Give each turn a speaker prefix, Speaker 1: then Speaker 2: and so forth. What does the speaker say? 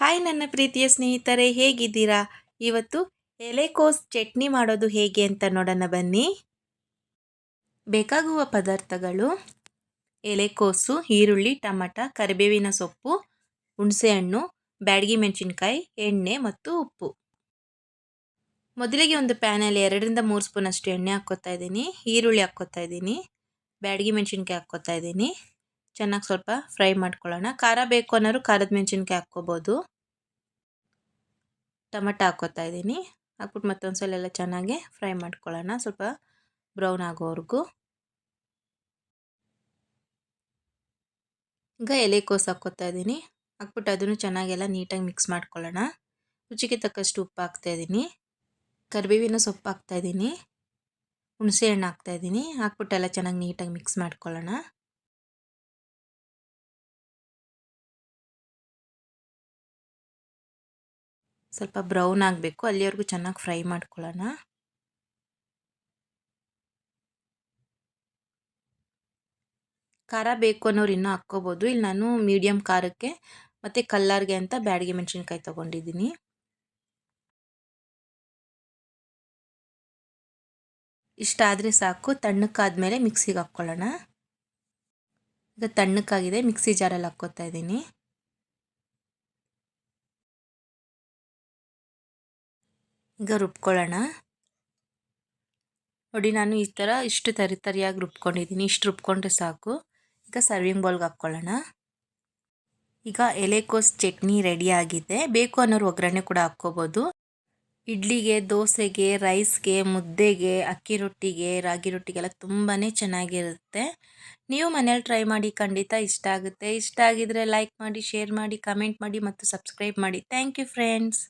Speaker 1: Hi ನನ್ನ ಪ್ರೀತಿಯ ಸ್ನೇಹಿತರೆ, ಹೇಗಿದ್ದೀರಾ? ಇವತ್ತು ಎಲೆಕೋಸ್ ಚಟ್ನಿ ಮಾಡೋದು ಹೇಗೆ ಅಂತ ನೋಡೋಣ ಬನ್ನಿ. ಬೇಕಾಗುವ ಪದಾರ್ಥಗಳು, ಎಲೆಕೋಸು, ಈರುಳ್ಳಿ, ಟಮಟ, ಕರಿಬೇವಿನ ಸೊಪ್ಪು, ಹುಣಸೆಹಣ್ಣು, ಬ್ಯಾಡಗಿ ಮೆಣಸಿನ್ಕಾಯಿ, ಎಣ್ಣೆ ಮತ್ತು ಉಪ್ಪು. ಮೊದಲಿಗೆ ಒಂದು ಪ್ಯಾನಲ್ಲಿ ಎರಡರಿಂದ ಮೂರು ಸ್ಪೂನಷ್ಟು ಎಣ್ಣೆ ಹಾಕ್ಕೋತಾ ಇದ್ದೀನಿ, ಈರುಳ್ಳಿ ಹಾಕ್ಕೋತಾ ಇದ್ದೀನಿ, ಬ್ಯಾಡಗಿ ಮೆಣಸಿನ್ಕಾಯಿ ಹಾಕ್ಕೋತಾ ಇದ್ದೀನಿ. ಚೆನ್ನಾಗಿ ಸ್ವಲ್ಪ ಫ್ರೈ ಮಾಡ್ಕೊಳ್ಳೋಣ. ಖಾರ ಬೇಕು ಅನ್ನೋರು ಖಾರದ ಮೆಣಸಿನ್ಕಾಯಿ ಹಾಕ್ಕೋಬೋದು. ಟೊಮೆಟೊ ಹಾಕ್ಕೋತಾ ಇದ್ದೀನಿ. ಹಾಕ್ಬಿಟ್ಟು ಮತ್ತೊಂದು ಸಲ ಎಲ್ಲ ಚೆನ್ನಾಗಿ ಫ್ರೈ ಮಾಡ್ಕೊಳ್ಳೋಣ. ಸ್ವಲ್ಪ ಬ್ರೌನ್ ಆಗೋವರೆಗೂ. ಈಗ ಎಲೆಕೋಸು ಹಾಕ್ಕೋತಾ ಇದ್ದೀನಿ. ಹಾಕ್ಬಿಟ್ಟು ಅದನ್ನು ಚೆನ್ನಾಗೆಲ್ಲ ನೀಟಾಗಿ ಮಿಕ್ಸ್ ಮಾಡ್ಕೊಳ್ಳೋಣ. ರುಚಿಗೆ ತಕ್ಕಷ್ಟು ಉಪ್ಪು ಹಾಕ್ತಾಯಿದ್ದೀನಿ ಕರಿಬೇವಿನ ಸೊಪ್ಪು ಹಾಕ್ತಾಯಿದ್ದೀನಿ ಹುಣಸೆ ಹಣ್ಣು ಹಾಕ್ತಾಯಿದ್ದೀನಿ ಹಾಕ್ಬಿಟ್ಟು ಎಲ್ಲ ಚೆನ್ನಾಗಿ ನೀಟಾಗಿ ಮಿಕ್ಸ್ ಮಾಡ್ಕೊಳ್ಳೋಣ. ಸ್ವಲ್ಪ ಬ್ರೌನ್ ಆಗಬೇಕು. ಅಲ್ಲಿವರೆಗೂ ಚೆನ್ನಾಗಿ ಫ್ರೈ ಮಾಡ್ಕೊಳ್ಳೋಣ. ಖಾರ ಬೇಕು ಅನ್ನೋರು ಇನ್ನೂ ಹಾಕ್ಕೋಬೋದು. ಇಲ್ಲಿ ನಾನು ಮೀಡಿಯಮ್ ಖಾರಕ್ಕೆ ಮತ್ತು ಕಲ್ಲರ್ಗೆ ಅಂತ ಬ್ಯಾಡಿಗೆ ಮೆಣಸಿನ್ಕಾಯಿ ತೊಗೊಂಡಿದ್ದೀನಿ. ಇಷ್ಟಾದರೆ ಸಾಕು. ತಣ್ಣಕ್ಕಾದಮೇಲೆ ಮಿಕ್ಸಿಗೆ ಹಾಕ್ಕೊಳ್ಳೋಣ. ಈಗ ತಣ್ಣಕ್ಕಾಗಿದೆ. ಮಿಕ್ಸಿ ಜಾರಲ್ಲಿ ಹಾಕ್ಕೋತಾ ಇದ್ದೀನಿ. ಈಗ ರುಬ್ಕೊಳ್ಳೋಣ ನೋಡಿ ನಾನು ಈ ಥರ ಇಷ್ಟು ತರಿ ತರಿಯಾಗಿ ರುಬ್ಕೊಂಡಿದ್ದೀನಿ. ಇಷ್ಟು ರುಬ್ಕೊಂಡ್ರೆ ಸಾಕು. ಈಗ ಸರ್ವಿಂಗ್ ಬೌಲ್ಗೆ ಹಾಕ್ಕೊಳ್ಳೋಣ. ಈಗ ಎಲೆಕೋಸ್ ಚಟ್ನಿ ರೆಡಿ ಆಗಿದೆ. ಬೇಕು ಅನ್ನೋರು ಒಗ್ಗರಣೆ ಕೂಡ ಹಾಕ್ಕೋಬೋದು. ಇಡ್ಲಿಗೆ, ದೋಸೆಗೆ ರೈಸ್ಗೆ ಮುದ್ದೆಗೆ, ಅಕ್ಕಿ ರೊಟ್ಟಿಗೆ, ರಾಗಿ ರೊಟ್ಟಿಗೆಲ್ಲ ತುಂಬಾ ಚೆನ್ನಾಗಿರುತ್ತೆ. ನೀವು ಮನೇಲಿ ಟ್ರೈ ಮಾಡಿ ಖಂಡಿತ ಇಷ್ಟ ಆಗುತ್ತೆ. ಇಷ್ಟ ಆಗಿದ್ರೆ ಲೈಕ್ ಮಾಡಿ ಶೇರ್ ಮಾಡಿ ಕಮೆಂಟ್ ಮಾಡಿ ಮತ್ತು ಸಬ್ಸ್ಕ್ರೈಬ್ ಮಾಡಿ. Thank you friends